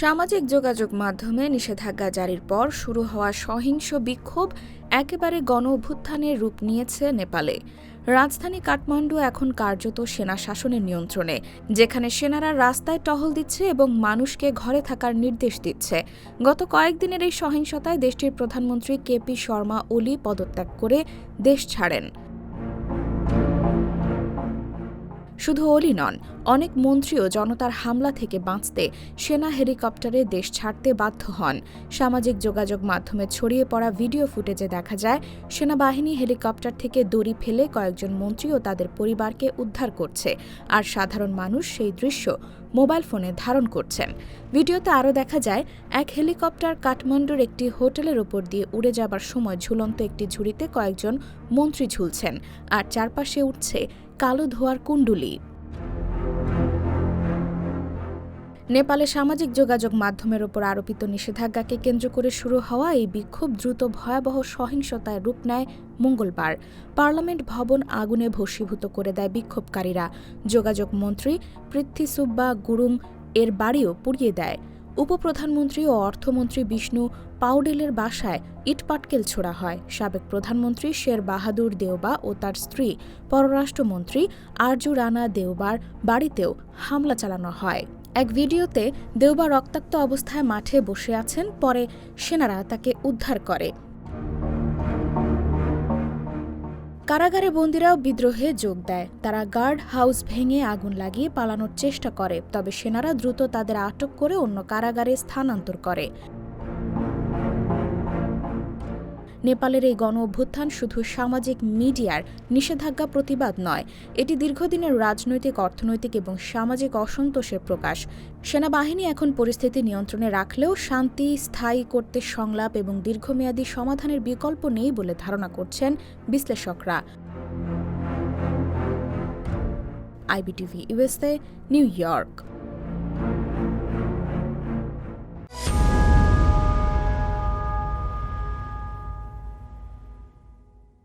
সামাজিক যোগাযোগ মাধ্যমে নিষেধাজ্ঞা জারির পর শুরু হওয়া সহিংস বিক্ষোভ একেবারে গণ অভ্যুত্থানের রূপ নিয়েছে নেপালে। রাজধানী কাঠমান্ডু এখন কার্যত সেনা শাসনের নিয়ন্ত্রণে, যেখানে সেনারা রাস্তায় টহল দিচ্ছে এবং মানুষকে ঘরে থাকার নির্দেশ দিচ্ছে। গত কয়েকদিনের এই সহিংসতায় দেশটির প্রধানমন্ত্রী কেপি শর্মা ওলি পদত্যাগ করে দেশ ছাড়েন। শুধু ওলি নন, অনেক মন্ত্রীও জনতার হামলা থেকে বাঁচতে সেনা হেলিকপ্টারে দেশ ছাড়তে বাধ্য হন। সামাজিক যোগাযোগ মাধ্যমে ছড়িয়ে পড়া ভিডিও ফুটেজে দেখা যায়, সেনাবাহিনী হেলিকপ্টার থেকে দড়ি ফেলে কয়েকজন মন্ত্রী ও তাদের পরিবারকে উদ্ধার করছে আর সাধারণ মানুষ সেই দৃশ্য মোবাইল ফোনে ধারণ করছেন ভিডিওতে আরও দেখা যায়, এক হেলিকপ্টার কাঠমান্ডুর একটি হোটেলের ওপর দিয়ে উড়ে যাবার সময় ঝুলন্ত একটি ঝুড়িতে কয়েকজন মন্ত্রী ঝুলছেন আর চারপাশে উঠছে কালো ধোয়ার কুণ্ডুলি। নেপালে সামাজিক যোগাযোগ মাধ্যমের ওপর আরোপিত নিষেধাজ্ঞাকে কেন্দ্র করে শুরু হওয়া এই বিক্ষোভ দ্রুত ভয়াবহ সহিংসতায় রূপ নেয় মঙ্গলবার। পার্লামেন্ট ভবন আগুনে ভস্মীভূত করে দেয় বিক্ষোভকারীরা। যোগাযোগ মন্ত্রী পৃথ্বী সুব্বা গুরুং এর বাড়িও পুড়িয়ে দেয়। উপপ্রধানমন্ত্রী ও অর্থমন্ত্রী বিষ্ণু পাউডেলের বাসায় ইটপাটকেল ছোড়া হয়। সাবেক প্রধানমন্ত্রী শের বাহাদুর দেওবা ও তার স্ত্রী পররাষ্ট্রমন্ত্রী আরজু রানা দেওবার বাড়িতেও হামলা চালানো হয়। এক ভিডিওতে দেওবা রক্তাক্ত অবস্থায় মাঠে বসে আছেন, পরে সেনারা তাকে উদ্ধার করে। কারাগারে বন্দীরাও বিদ্রোহে যোগ দেয়। তারা গার্ড হাউস ভেঙে আগুন লাগিয়ে পালানোর চেষ্টা করে, তবে সেনারা দ্রুত তাদের আটক করে অন্য কারাগারে স্থানান্তর করে। নেপালের এই গণ অভ্যুত্থান শুধু সামাজিক মিডিয়ার নিষেধাজ্ঞা প্রতিবাদ নয়, এটি দীর্ঘদিনের রাজনৈতিক, অর্থনৈতিক এবং সামাজিক অসন্তোষের প্রকাশ। সেনাবাহিনী এখন পরিস্থিতি নিয়ন্ত্রণে রাখলেও শান্তি, স্থায়ী করতে সংলাপ এবং দীর্ঘমেয়াদী সমাধানের বিকল্প নেই বলে ধারণা করছেন বিশ্লেষকরা। IBTV USA New York.